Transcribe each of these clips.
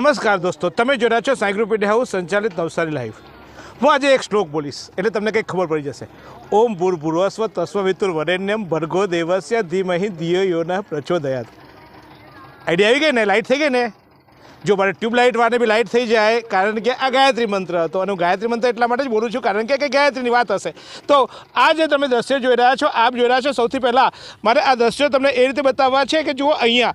નમસ્કાર દોસ્તો, તમે જોઈ રહ્યા છો સાયક્લોપીડિયા હાઉસ, સંચાલિત નવસારી લાઈવ. હું આજે એક શ્લોક બોલીશ, એટલે તમને કંઈક ખબર પડી જશે. ઓમ ભૂર્ભુવસ્વ તસ્વવિતુર વરેણ્યમ ભર્ગો દેવસ્ય ધીમહી ધિયો યોના પ્રચોદયાત. આઈડિયા આવી ગઈ ને? લાઇટ થઈ ગઈ ને? જો મારે ટ્યુબલાઇટ વાળને બી લાઇટ થઈ જાય, કારણ કે આ ગાયત્રી મંત્ર હતો. અને હું ગાયત્રી મંત્ર એટલા માટે જ બોલું છું, કારણ કે ગાયત્રીની વાત હશે. તો આ જે તમે દ્રશ્ય જોઈ રહ્યા છો, આપ જોઈ રહ્યા છો સૌથી પહેલાં મારે આ દ્રશ્યો તમને એ રીતે બતાવવા છે કે જુઓ અહીંયા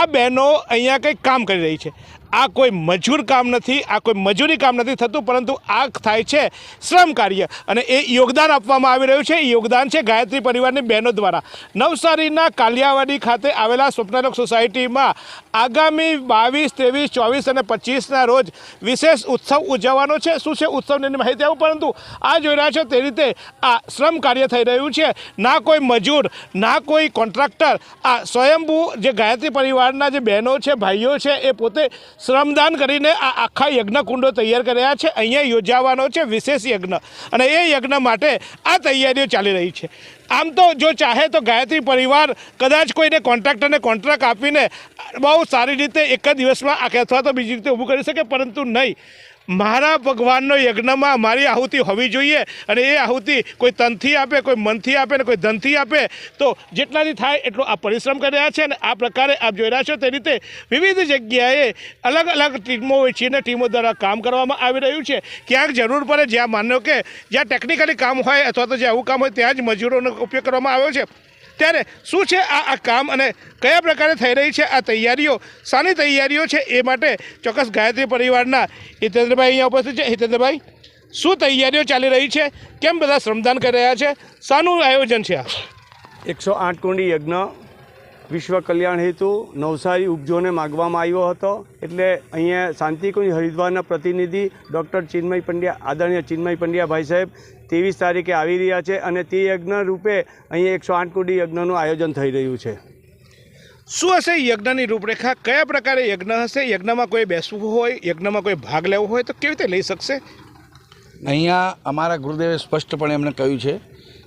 આ બહેનો અહીંયા કંઈક કામ કરી રહી છે. આ કોઈ મજૂર કામ નથી, આ કોઈ મજૂરી કામ નથી થતું, પરંતુ આ થાય છે શ્રમ કાર્ય. અને એ યોગદાન આપવામાં આવી રહ્યું છે. એ યોગદાન છે ગાયત્રી પરિવારની બહેનો દ્વારા. નવસારીના કાલિયાવાડી ખાતે આવેલા સ્વપ્નલોક સોસાયટીમાં આગામી બાવીસ, ત્રેવીસ, ચોવીસ અને પચીસના રોજ વિશેષ ઉત્સવ ઉજવવાનો છે. શું છે ઉત્સવની માહિતી આવું? પરંતુ આ જોઈ રહ્યા છો તે રીતે આ શ્રમ કાર્ય થઈ રહ્યું છે. ના કોઈ મજૂર, ના કોઈ કોન્ટ્રાક્ટર, આ સ્વયંભૂ જે ગાયત્રી પરિવારના જે બહેનો છે, ભાઈઓ છે, એ પોતે શ્રમદાન કરીને આ આખા યજ્ઞ કુંડો તૈયાર કર્યા છે. અહીંયા યોજાવાનો છે વિશેષ યજ્ઞ. અને એ યજ્ઞ માટે આ તૈયારીઓ ચાલી રહી છે. આમ તો જો ચાહે તો ગાયત્રી પરિવાર કદાચ કોઈને કોન્ટ્રાક્ટરને કોન્ટ્રાક્ટ આપીને બહુ સારી રીતે એક જ દિવસમાં આખે અથવા તો બીજી રીતે ઊભું કરી શકે, પરંતુ નહીં. મારા ભગવાનનો યજ્ઞમાં મારી આહુતિ હોવી જોઈએ અને એ આહુતિ કોઈ તનથી આપે, કોઈ મનથી આપે ને કોઈ ધનથી આપે, તો જેટલાથી થાય એટલો આ પરિશ્રમ કરી રહ્યા છે અને આ પ્રકારે આપ જોઈ રહ્યા છો તે રીતે વિવિધ જગ્યાએ અલગ અલગ ટીમો હોય વેચીને ટીમો દ્વારા કામ કરવામાં આવી રહ્યું છે. ક્યાંક જરૂર પડે જ્યાં માનો કે જ્યાં ટેકનિકલી કામ હોય અથવા તો જ્યાં આવું કામ હોય ત્યાં જ મજૂરોનો ઉપયોગ કરવામાં આવ્યો છે. ત્યારે શું છે આ આ કામ અને કયા પ્રકારે થઈ રહી છે આ તૈયારીઓ? શાની તૈયારીઓ છે એ માટે ચોક્કસ ગાયત્રી પરિવારના હિતેન્દ્રભાઈ અહીંયા ઉપસ્થિત છે. હિતેન્દ્રભાઈ, શું તૈયારીઓ ચાલી રહી છે? કેમ બધા શ્રમદાન કરી રહ્યા છે? શાનું આયોજન છે આ. એકસો આઠ કુંડી યજ્ઞ, વિશ્વ કલ્યાણ હેતુ, નવસારી ઉપજોને માગવામાં આવ્યો હતો. એટલે અહીંયા શાંતિકુંજ હરિદ્વારના પ્રતિનિધિ ડૉક્ટર ચિન્મય પંડ્યા, આદરણીય ચિન્મય પંડ્યા ભાઈ સાહેબ ત્રેવીસ તારીખે આવી રહ્યા છે અને તે યજ્ઞ રૂપે અહીંયા એકસો આઠ કોટી યજ્ઞનું આયોજન થઈ રહ્યું છે. શું હશે યજ્ઞની રૂપરેખા? કયા પ્રકારે યજ્ઞ હશે? યજ્ઞમાં કોઈ બેસવું હોય યજ્ઞમાં કોઈ ભાગ લેવો હોય તો કેવી રીતે લઈ શકશે? અહીંયા અમારા ગુરુદેવે સ્પષ્ટપણે એમણે કહ્યું છે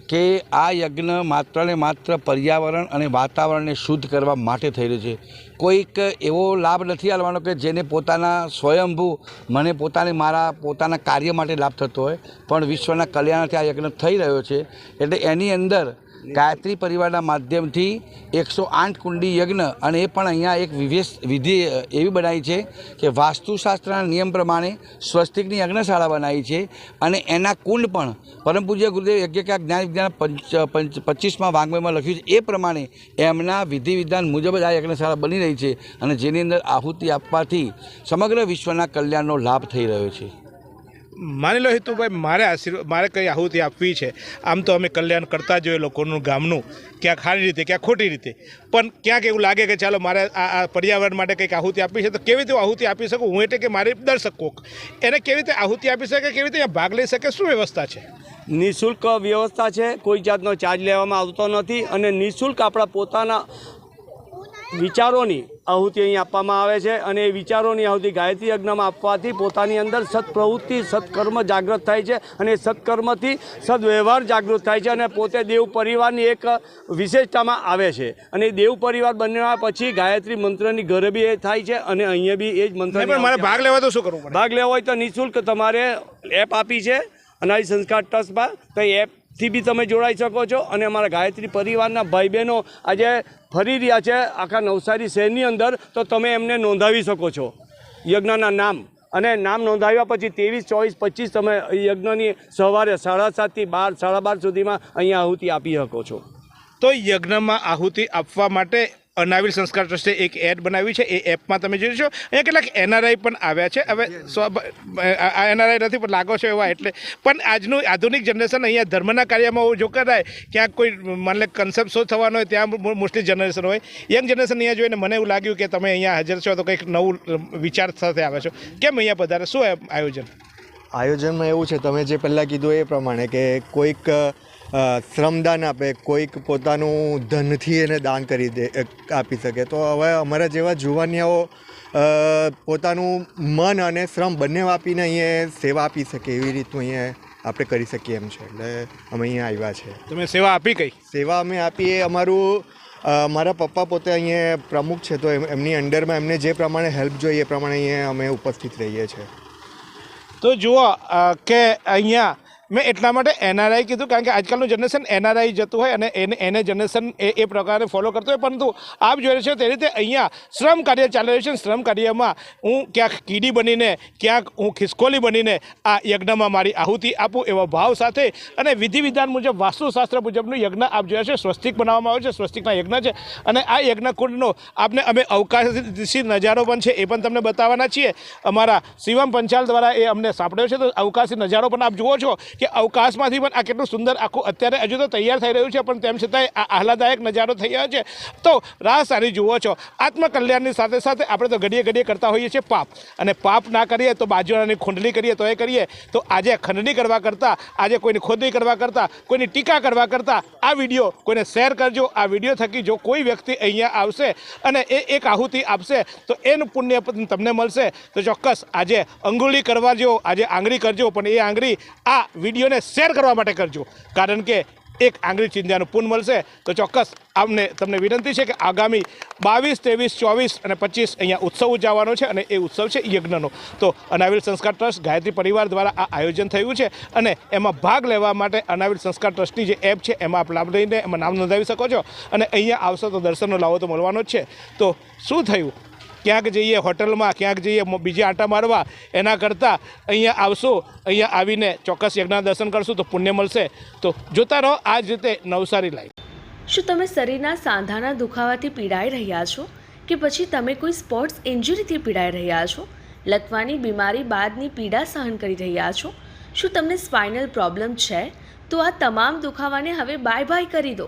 કે આ યજ્ઞ માત્ર ને માત્ર પર્યાવરણ અને વાતાવરણને શુદ્ધ કરવા માટે થઈ રહ્યું છે. કોઈક એવો લાભ નથી આલવાનો કે જેને પોતાના સ્વયંભૂ મને પોતાને મારા પોતાના કાર્ય માટે લાભ થતો હોય. પણ વિશ્વના કલ્યાણથી આ યજ્ઞ થઈ રહ્યો છે. એટલે એની અંદર ગાયત્રી પરિવારના માધ્યમથી એકસો આઠ કુંડી યજ્ઞ અને એ પણ અહીંયા એક વિવેશ વિધિ એવી બનાવી છે કે વાસ્તુશાસ્ત્રના નિયમ પ્રમાણે સ્વસ્તિકની યજ્ઞશાળા બનાવી છે અને એના કુંડ પણ પરમ પૂજ્ય ગુરુદેવ યજ્ઞકા જ્ઞાન વિજ્ઞાન પંચ પંચ પચીસમાં વાંગમયમાં લખ્યું છે. એ પ્રમાણે એમના વિધિ વિધાન મુજબ જ આ યજ્ઞશાળા બની રહી છે અને જેની અંદર આહુતિ આપવાથી સમગ્ર વિશ્વના કલ્યાણનો લાભ થઈ રહ્યો છે. માની લો હિતુભાઈ મારે આશીર્વાદ, મારે કંઈ આહુતિ આપવી છે. આમ તો અમે કલ્યાણ કરતા જોઈએ લોકોનું ગામનું, ક્યાંક સારી રીતે, ક્યાંક ખોટી રીતે. પણ ક્યાંક એવું લાગે કે ચાલો મારે આ આ પર્યાવરણ માટે કંઈક આહુતિ આપવી છે, તો કેવી રીતે આહુતિ આપી શકું? હું એટલે કે મારી દર્શક કોક. એને કેવી રીતે આહુતિ આપી શકે, કેવી રીતે ભાગ લઈ શકે, શું વ્યવસ્થા છે? નિઃશુલ્ક વ્યવસ્થા છે, કોઈ જાતનો ચાર્જ લેવામાં આવતો નથી અને નિઃશુલ્ક આપણા પોતાના વિચારોની આહુતિ અહીં આપવામાં આવે છે અને એ વિચારોની આહુતિ ગાયત્રી યજ્ઞમાં આપવાથી પોતાની અંદર સત્પ્રવૃત્તિ સત્કર્મ જાગૃત થાય છે અને સત્કર્મથી સદવ્યવહાર જાગૃત થાય છે અને પોતે દેવ પરિવારની એક વિશેષતામાં આવે છે. અને દેવ પરિવાર બન્યા પછી ગાયત્રી મંત્રની ઘરે બી એ થાય છે અને અહીંયા બી એ જ મંત્ર મારે ભાગ લેવા તો શું કરવું ભાગ લેવો હોય તો નિઃશુલ્ક તમારે એપ આપી છે. અનારી સંસ્કાર ટ્રસ્ટમાં તો એ એપથી બી તમે જોડાઈ શકો છો અને અમારા ગાયત્રી પરિવારના ભાઈ બહેનો આજે ફરી રહ્યા છે આખા નવસારી શહેરની અંદર, તો તમે એમને નોંધાવી શકો છો. યજ્ઞના નામ. અને નામ નોંધાવ્યા પછી ત્રેવીસ, ચોવીસ, પચીસ તમે યજ્ઞની સવારે સાડા સાતથી બાર, સાડા બાર સુધીમાં અહીંયા આહુતિ આપી શકો છો. તો યજ્ઞમાં આહુતિ આપવા માટે અનાવિલ સંસ્કાર ટ્રસ્ટે એક એડ બનાવી છે. એ એપમાં તમે જોઈ છો અહીંયા કેટલાક એનઆરઆઈ પણ આવ્યા છે. હવે એનઆરઆઈ નથી પણ લાગો છો એવા એટલે. પણ આજનું આધુનિક જનરેશન અહીંયા ધર્મના કાર્યમાં જો કરાય ક્યાંક કોઈ માનલે કન્સેપ્ટ શો થવાનો હોય ત્યાં મોસ્ટલી જનરેશન હોય. યંગ જનરેશન અહીંયા જોઈને મને એવું લાગ્યું કે તમે અહીંયા હાજર છો તો કંઈક નવું વિચાર સાથે આવે છો. કેમ અહીંયા પધારે? શું આયોજન? આયોજનમાં એવું છે તમે જે પહેલાં કીધું એ પ્રમાણે કે કોઈક શ્રમદાન આપે કોઈક પોતાનું ધનથી એને દાન કરી દે આપી શકે. તો હવે અમારા જેવા જુવાનિયાઓ પોતાનું મન અને શ્રમ બંને આપીને અહીંયા સેવા આપી શકે એવી રીતનું અહીંયા આપણે કરી શકીએ એમ છે. એટલે અમે અહીંયા આવ્યા છે. તમે સેવા આપી કઈ? સેવા અમે આપીએ અમારું મારા પપ્પા પોતે અહીંયા પ્રમુખ છે તો એમ- એમની અંડરમાં એમને જે પ્રમાણે હેલ્પ જોઈએ એ પ્રમાણે અહીંયા અમે ઉપસ્થિત રહીએ છીએ તો જુઓ કે અહીંયા મેં એટલા માટે એનઆરઆઈ કીધું, કારણ કે આજકાલનું જનરેશન એનઆરઆઈ જતું હોય અને એને એને જનરેશન એ એ પ્રકારે ફોલો કરતો હોય. પરંતુ આપ જોઈ રહ્યા છો તે રીતે અહીંયા શ્રમ કાર્ય ચાલી રહ્યું છે. શ્રમ કાર્યમાં હું ક્યાંક કીડી બનીને, ક્યાંક હું ખિસકોલી બનીને આ યજ્ઞમાં મારી આહુતિ આપું એવા ભાવ સાથે અને વિધિ વિધાન મુજબ, વાસ્તુશાસ્ત્ર મુજબનું યજ્ઞ આપ જોયા છે. સ્વસ્તિક બનાવવામાં આવે છે. સ્વસ્તિકના યજ્ઞ છે. અને આ યજ્ઞ કુંડનો આપને અમે અવકાશી નજારો પણ છે એ પણ તમને બતાવવાના છીએ. અમારા શિવમ પંચાલ દ્વારા એ અમને સાંપડ્યો છે. તો અવકાશી નજારો પણ આપ જુઓ છો. કે અવકાશમાંથી પણ આ કેટલું સુંદર આખું અત્યારે હજુ તો તૈયાર થઈ રહ્યું છે, પણ તેમ છતાંય આ આહલાદાયક નજારો થઈ રહ્યો છે. તો રાહ સારી જુઓ છો. આત્મકલ્યાણની સાથે સાથે આપણે તો ઘડીએ ઘડીએ કરતા હોઈએ છીએ પાપ. અને પાપ ના કરીએ તો બાજુની ખુંડલી કરીએ તો એ કરીએ. તો આજે ખંડણી કરવા કરતાં, આજે કોઈની ખોદણી કરવા કરતાં, કોઈની ટીકા કરવા કરતાં, આ વીડિયો કોઈને શેર કરજો. આ વીડિયો થકી જો કોઈ વ્યક્તિ અહીંયા આવશે અને એ એક આહુતિ આપશે, તો એનું પુણ્ય પણ તમને મળશે. તો ચોક્કસ આજે અંગુલી કરવા જેવો આજે આંગળી કરજો, પણ એ આંગળી આ વિડીયોને શેર કરવા માટે કરજો. કારણ કે એક આંગળી ચિંધ્યાનું પુન મળશે તો ચોક્કસ આમને તમને વિનંતી છે કે આગામી બાવીસ, ત્રેવીસ, ચોવીસ અને પચીસ અહીંયા ઉત્સવ ઉજવવાનો છે અને એ ઉત્સવ છે યજ્ઞનો. તો અનાવિલ સંસ્કાર ટ્રસ્ટ, ગાયત્રી પરિવાર દ્વારા આ આયોજન થયું છે અને એમાં ભાગ લેવા માટે અનાવિલ સંસ્કાર ટ્રસ્ટની જે એપ છે, એમાં આપ લાભ લઈને એમાં નામ નોંધાવી શકો છો અને અહીંયા આવશો તો દર્શનનો લાવો તો મળવાનો જ છે. તો શું થયું? ક્યાંક જઈએ હોટલમાં, ક્યાંક જઈએ બીજે આંટા મારવા, એના કરતાં અહીંયા આવશો, અહીંયા આવીને ચોક્કસ યજ્ઞના દર્શન કરશું તો પુણ્ય મળશે. તો જોતા રહો, આ જ રીતે નવસારી લાઈવ શું તમે શરીરના સાંધાના દુખાવાથી પીડાઈ રહ્યા છો? કે પછી તમે કોઈ સ્પોર્ટ્સ ઇન્જરીથી પીડાઈ રહ્યા છો? લકવાની બીમારી બાદની પીડા સહન કરી રહ્યા છો? શું તમને સ્પાઇનલ પ્રોબ્લેમ છે? તો આ તમામ દુખાવાને હવે બાય બાય કરી દો.